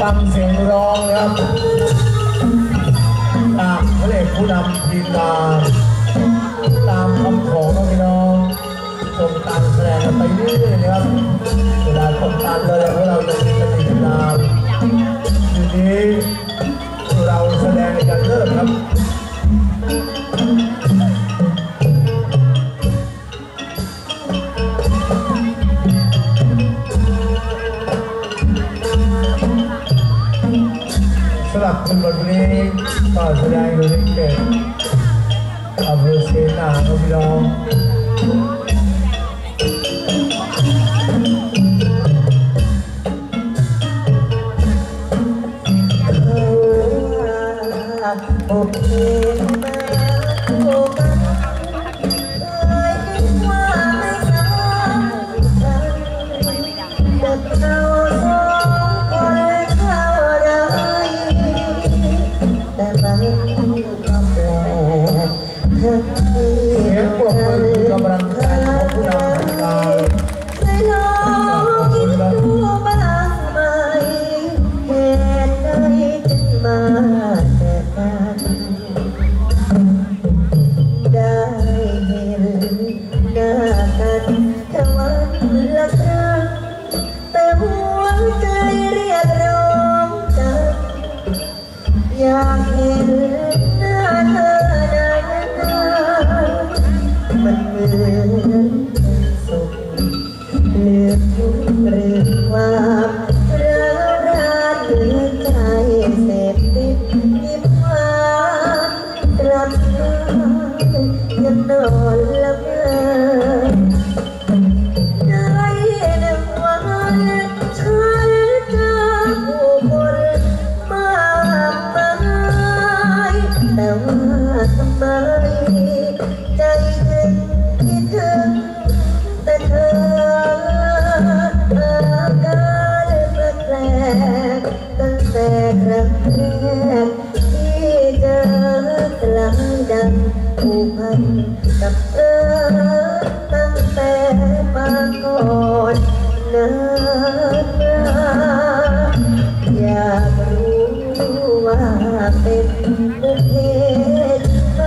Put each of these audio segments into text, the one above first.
ฟังเสียงร้องนะครับตามพระเอกผู้นำทีมงานตามคำขอของพี่น้องชมการแสดงกันไปเรื่อยๆนะครับเวลาชมการแสดงของเราจะมีกันติดตามทีนี้ สำหรับคุณบทนี้ก็แสดงโดยเก่งอำเภอเสนาครับพี่น้องเนหน้าเธอนานๆมันเหมือนสุขเลือางดังผูกพันกับเธอตั้งแต่มาก่อนนั้นมาอยากรู้ว่าเป็นเหตุไหม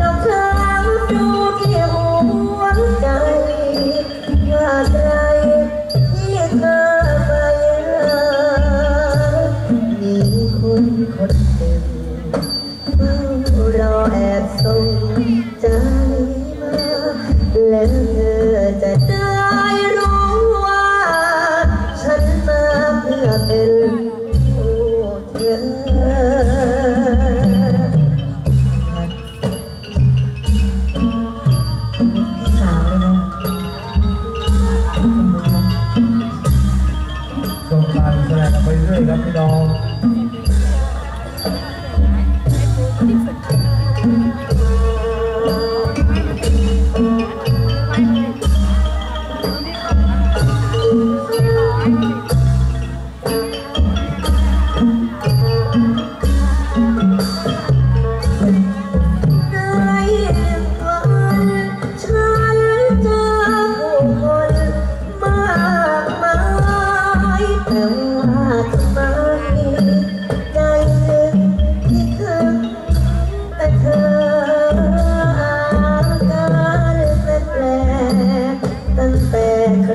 ลองถามดูที่หัวใจว่าใครที่เธอไปหามีคนคนหนึ่งเฝ้ารอแอบ ส่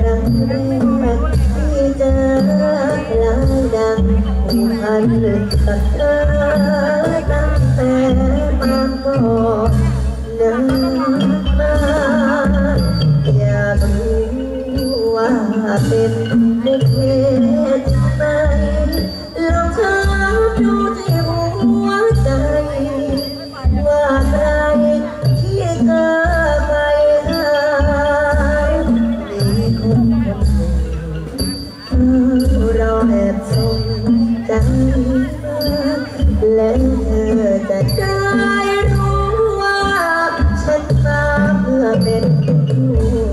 รั้งแรกที่เจอกลางดังพันกับเธอ อจะได้รู้ว่า ฉันมาเพื่อเป็นคู่